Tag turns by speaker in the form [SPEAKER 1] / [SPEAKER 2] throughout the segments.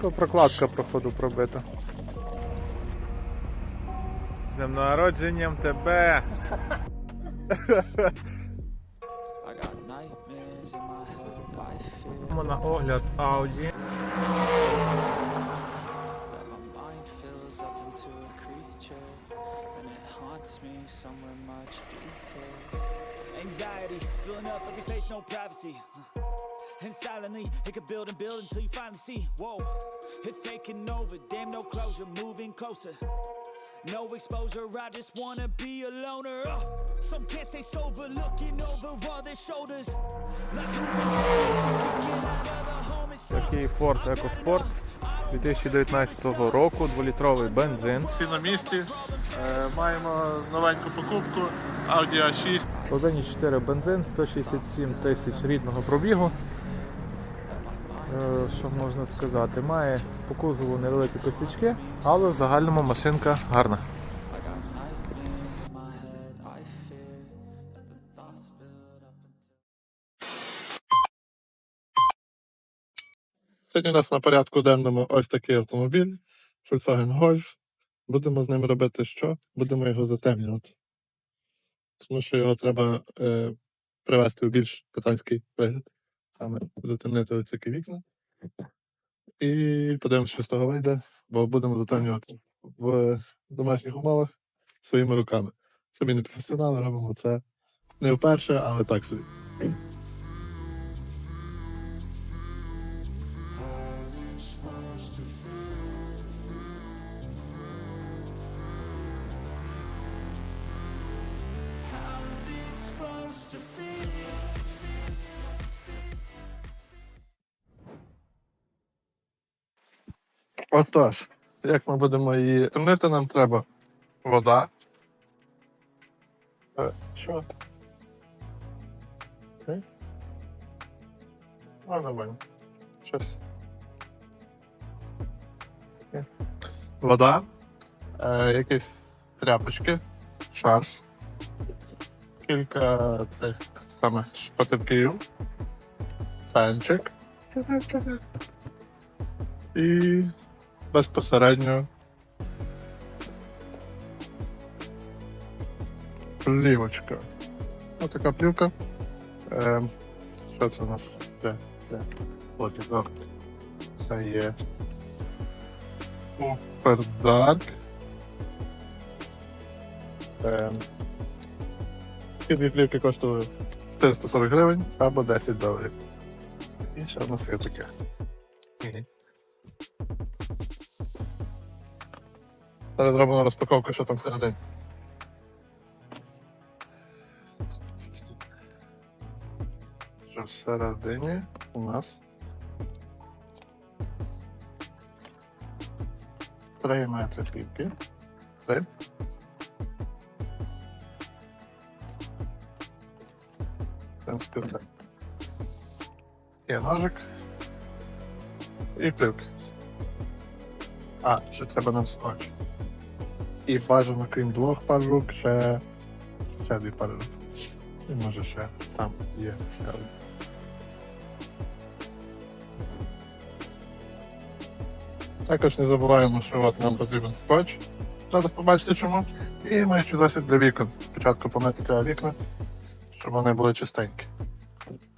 [SPEAKER 1] То прокладка проходу пробита. З народженням тебе! На огляд Audi.
[SPEAKER 2] Anxiety filling up every space, no privacy. Uh, And silently, it could build and build until you finally see. Whoa, it's taking over. Damn, no closure, moving closer. No exposure, I just wanna be a loner. Uh, some can't stay sober, looking over all their shoulders. Like
[SPEAKER 1] Такий Ford EcoSport 2019 року, 2-літровий бензин.
[SPEAKER 3] всі на місці. Е, маємо новеньку покупку Audi A6.
[SPEAKER 1] 1,4 бензин, 167 тисяч рідного пробігу. Е, Що можна сказати? Має по кузову невеликі косячки, але в загальному машинка гарна.
[SPEAKER 3] Сьогодні у нас на порядку денному ось такий автомобіль Volkswagen Golf. Будемо з ним робити що? Будемо його затемнювати. Тому що його треба е, привести у більш пацанський вигляд. Саме затемнити оці вікна. І подивимося, що з того вийде, бо будемо затемнювати в домашніх умовах своїми руками. Самі не професіонали робимо це не вперше, але так собі. Отож, як ми будемо її темнити, нам треба вода. Е, Що? Окей. Ну, нормально. Щас. Вода, е, якісь тряпочки, шарф, кілька цих саме шпатерків, фенчик. І безпосередньо плівочка. Ось така плівка. Ем, що це у нас? Де? Де? От його. Це є Dark. Ем, ці дві плівки коштують 440 гривень або 10 доларів. І що в нас є таке? Зараз зробимо розпаковку, що там всередині. Що всередині у нас три метри плівки. Це. Принципі, так. Є ножик і плівки. А, ще треба нам скотч. І бажано, крім двох пар рук, ще, ще дві пари рук. І може ще там є ще один. Також не забуваємо, що от нам потрібен скотч. Зараз побачите чому. І маючи засіб для вікон. Спочатку помити треба вікна, щоб вони були чистенькі.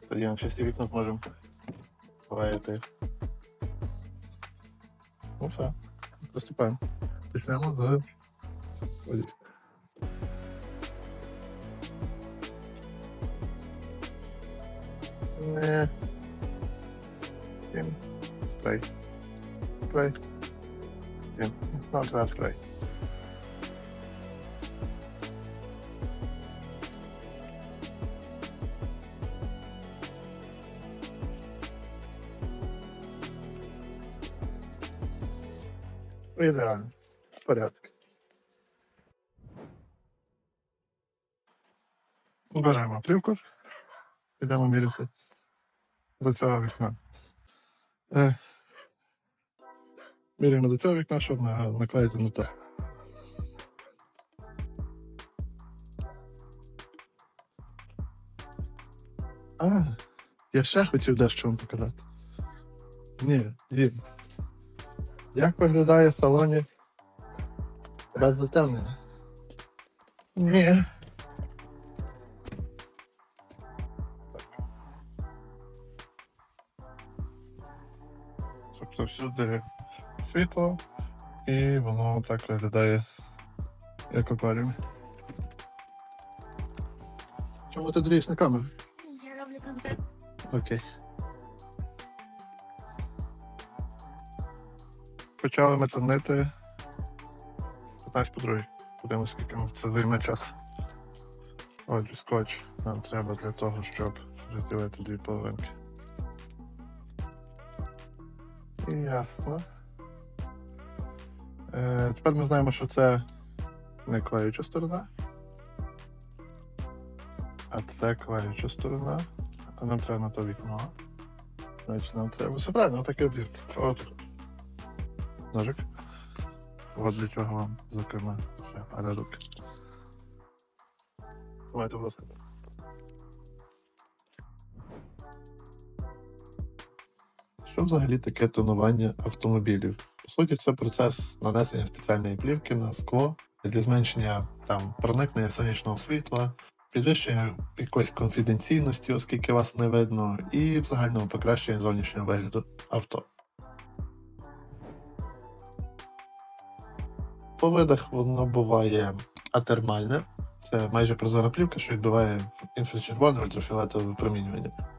[SPEAKER 3] Тоді на чисті вікна зможемо клеїти. Ну все, приступаємо. Почнемо з Ось. Не. Тим. Склей. Склей. Тим. Нам треба склей. Ідеально. В порядку. Беремо плівку, підемо міряти до цього вікна. Е, міряємо до цього вікна, щоб на- наклеїти на те. А, я ще хотів дещо вам показати. Ні, Дім. Як виглядає в салоні без затемнення? Ні. Тобто всюди світло, і воно так виглядає, як в акваріумі. Чому ти дрієш на камеру?
[SPEAKER 4] Я роблю контент.
[SPEAKER 3] Окей. Почали ми турнити 15 по другій. Подивимось, скільки це займе час. Отже, скотч нам треба для того, щоб розділити дві половинки. Ясно. Е, тепер ми знаємо, що це не клеюча сторона. А це клеюча сторона. А нам треба на то вікно. Значить, нам треба. Все правильно, такий об'єкт. От. Ножик. От для чого вам, зокрема, ще пара рук. Давайте, будь Що взагалі таке тонування автомобілів? По суті, це процес нанесення спеціальної плівки на скло для зменшення там проникнення сонячного світла, підвищення якоїсь конфіденційності, оскільки вас не видно, і в загальному покращення зовнішнього вигляду авто. По видах воно буває атермальне, це майже прозора плівка, що відбиває інфрачервоне ультрафіолетове випромінювання.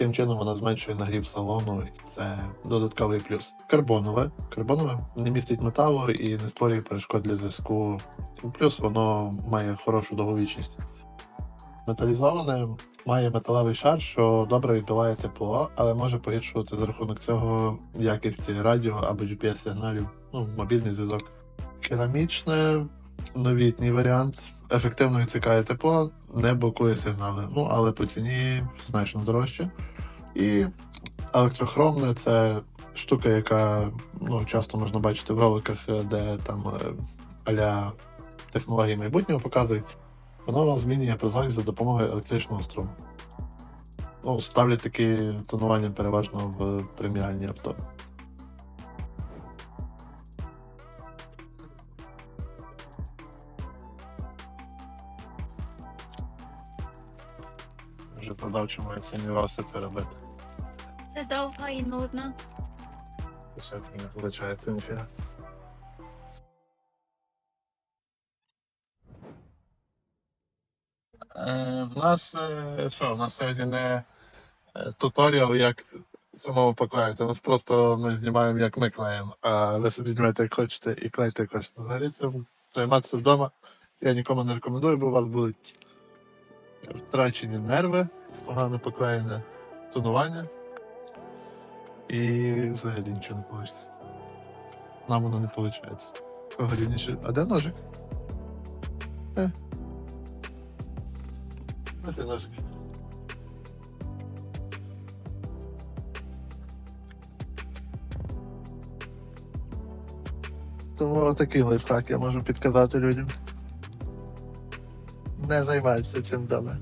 [SPEAKER 3] Таким чином вона зменшує нагрів салону, і це додатковий плюс. Карбонове. Карбонове не містить металу і не створює перешкод для зв'язку. Плюс воно має хорошу довговічність. Металізоване має металевий шар, що добре відбиває тепло, але може погіршувати за рахунок цього якість радіо або GPS-сигналів, ну, мобільний зв'язок. Керамічне новітній варіант. Ефективно відсікає тепло, не блокує сигнали. Ну, але по ціні значно дорожче. І електрохромне це штука, яка ну, часто можна бачити в роликах, е, де там е, аля технології майбутнього показують. Воно вам змінює прозорість за допомогою електричного струму. Ну, ставлять такі тонування переважно в преміальні авто. Вже подав, чому я сумнівався це робити.
[SPEAKER 4] Це довго і нудно.
[SPEAKER 3] Ще не виходить ніфіга. Е, в нас е, що, в нас сьогодні не е, туторіал, як самому поклеїти. У нас просто ми знімаємо, як ми клеїмо. А ви собі знімаєте, як хочете, і клеїте, як хочете. Взагалі цим займатися вдома. Я нікому не рекомендую, бо у вас будуть втрачені нерви, погано поклеєне тонування. І взагалі нічого не вийде. Нам воно не виходить. Кого рівніше. А де ножик? Е. Де ножик? Тому такий лайфхак я можу підказати людям. Не займається цим вдома.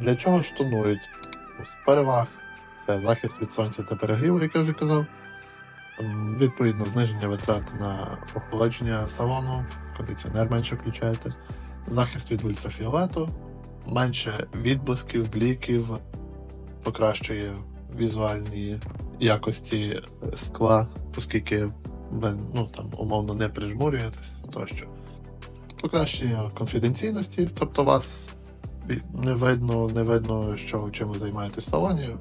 [SPEAKER 3] Для чого ж тонують? З переваг це захист від сонця та перегріву, як я вже казав. Відповідно, зниження витрат на охолодження салону, кондиціонер менше включаєте, захист від ультрафіолету, менше відблисків, бліків, покращує візуальні якості скла, оскільки ну, там, умовно не прижмурюєтесь тощо. Покращення конфіденційності, тобто вас не видно, не видно, що чим ви займаєтесь в салоні.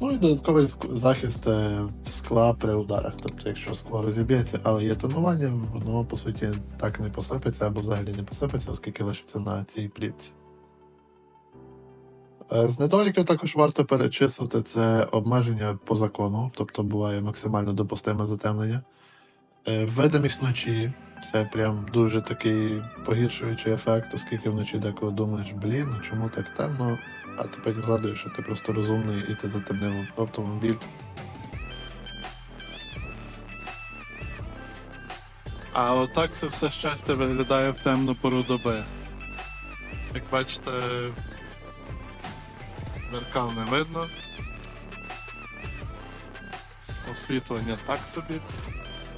[SPEAKER 3] Ну і додатковий захист е, скла при ударах. Тобто, якщо скло розіб'ється, але є тонування, воно по суті так не посипеться або взагалі не посипеться, оскільки лишиться на цій плівці. Е, З недоліків також варто перечислити це обмеження по закону, тобто буває максимально допустиме затемнення. Е, Видимість вночі це прям дуже такий погіршуючий ефект, оскільки вночі деколи думаєш, блін, чому так темно, а ти потім згадуєш, що ти просто розумний і ти затемнив автомобіль. А отак це все щастя виглядає в темну пору доби. Як бачите, зеркал не видно. Освітлення так собі.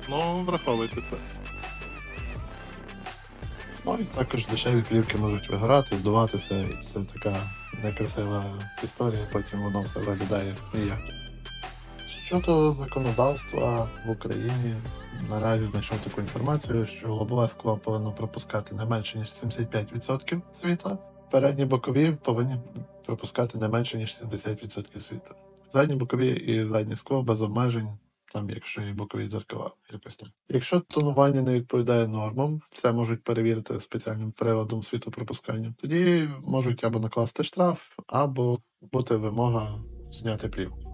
[SPEAKER 3] Ну, враховуйте це. Ну і також дешеві плівки можуть вигорати, здуватися, і це така некрасива історія, потім воно все виглядає ніяк. Щодо законодавства в Україні, наразі знайшов таку інформацію, що лобове скло повинно пропускати не менше ніж 75% світла, передні бокові повинні пропускати не менше ніж 70% світла. Задні бокові і заднє скло без обмежень, там якщо є бокові дзеркала, якось так. Якщо тонування не відповідає нормам, це можуть перевірити спеціальним приладом світопропускання. Тоді можуть або накласти штраф, або бути вимога зняти плівку.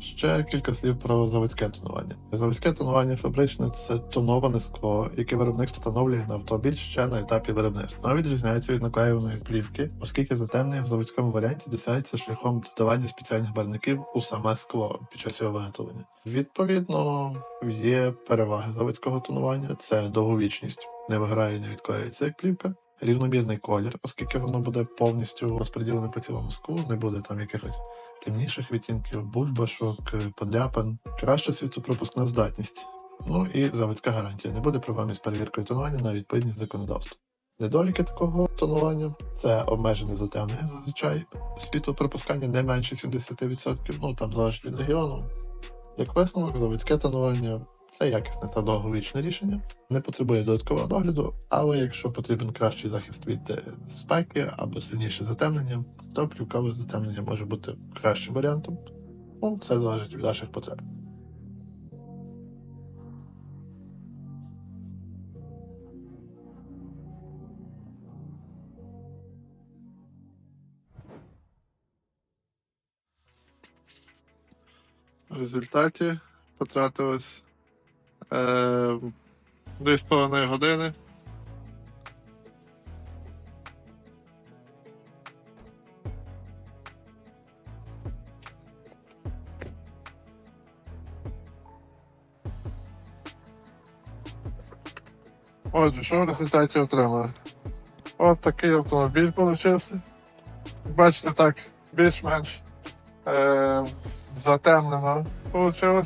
[SPEAKER 3] Ще кілька слів про заводське тонування. Заводське тонування фабричне це тоноване скло, яке виробник встановлює на автомобіль ще на етапі виробництва. Воно відрізняється від наклеюваної плівки, оскільки затемнення в заводському варіанті досягається шляхом додавання спеціальних барвників у саме скло під час його виготовлення. Відповідно, є переваги заводського тонування: це довговічність, не виграє, не відклеюється як плівка. Рівномірний колір, оскільки воно буде повністю розподілене по цілому склу, не буде там якихось темніших відтінків, бульбашок, подряпин, краща світопропускна здатність. Ну і заводська гарантія. Не буде проблем із перевіркою тонування на відповідність законодавству. Недоліки такого тонування це обмежене затемнення зазвичай, світопропускання не менше 70%, ну там залежить від регіону. Як висновок, заводське тонування це якісне та довговічне рішення, не потребує додаткового догляду, але якщо потрібен кращий захист від е, спеки або сильніше затемнення, то плівкове затемнення може бути кращим варіантом. Ну, це залежить від ваших потреб. В результаті потратилось е, 2,5 години. Отже, що в результаті отримали? От такий автомобіль получився. Бачите, так, більш-менш е, затемнено вийшло.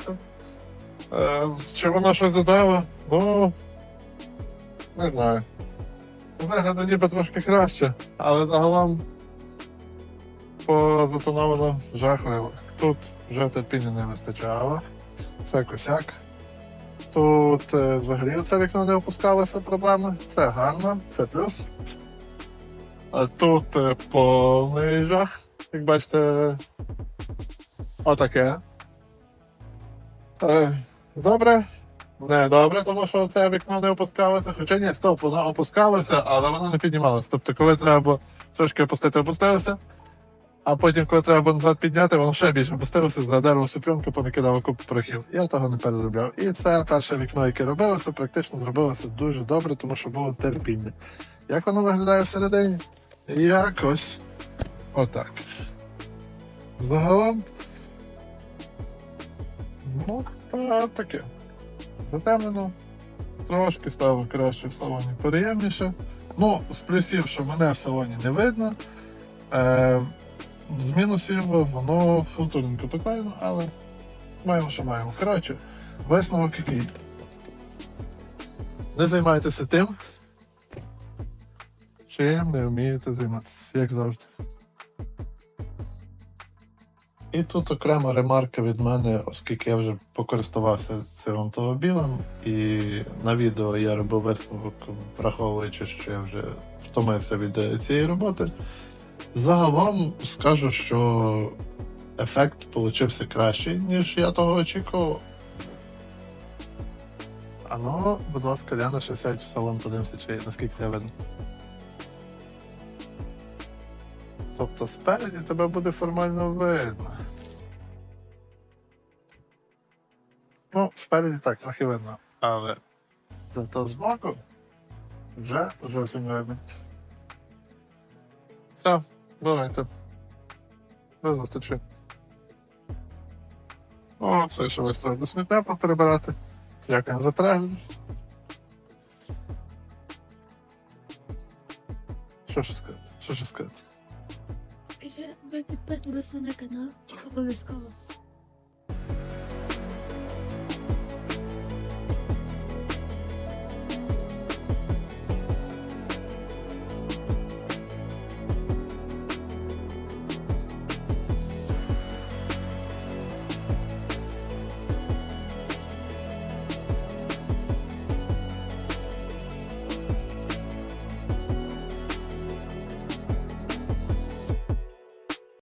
[SPEAKER 3] Е, чи воно щось додало? Ну, не знаю. Вигляду ніби трошки краще, але загалом по затоновано жахливо. Тут вже терпіння не вистачало. Це косяк. Тут е, взагалі це вікно не опускалося проблеми. Це гарно, це плюс. А тут е, повний жах. Як бачите, отаке. Добре. Не добре, тому що це вікно не опускалося. Хоча ні, стоп, воно опускалося, але воно не піднімалося. Тобто, коли треба було трошки опустити, опустилося. А потім, коли треба було назад підняти, воно ще більше опустилося, задерло супрунку, понакидало купу порохів. Я того не переробляв. І це перше вікно, яке робилося, практично зробилося дуже добре, тому що було терпіння. Як воно виглядає всередині? Якось отак. Загалом. Ну, та таке. Затемнено. Трошки стало краще в салоні приємніше. Ну, з плюсів, що мене в салоні не видно. Е, з мінусів воно футурненько поклеєно, але маємо, що маємо. Коротше, висновок який. Не займайтеся тим, чим не вмієте займатися, як завжди. І тут окрема ремарка від мене, оскільки я вже покористувався цим автомобілем, і на відео я робив висновок, враховуючи, що я вже втомився від цієї роботи. Загалом скажу, що ефект получився кращий, ніж я того очікував. А ну, будь ласка, Ляна, ще сядь в салон, подивимося, чи наскільки я видно. Тобто спереді тебе буде формально видно. Спереді так, трохи видно, але зато збоку вже зовсім видно. Все, давайте. До зустрічі. О, це ось треба до сміття поперебирати. Дякую за перегляд. Що ще сказати? Що ще сказати?
[SPEAKER 4] Скажи, ви підписалися на канал? Обов'язково.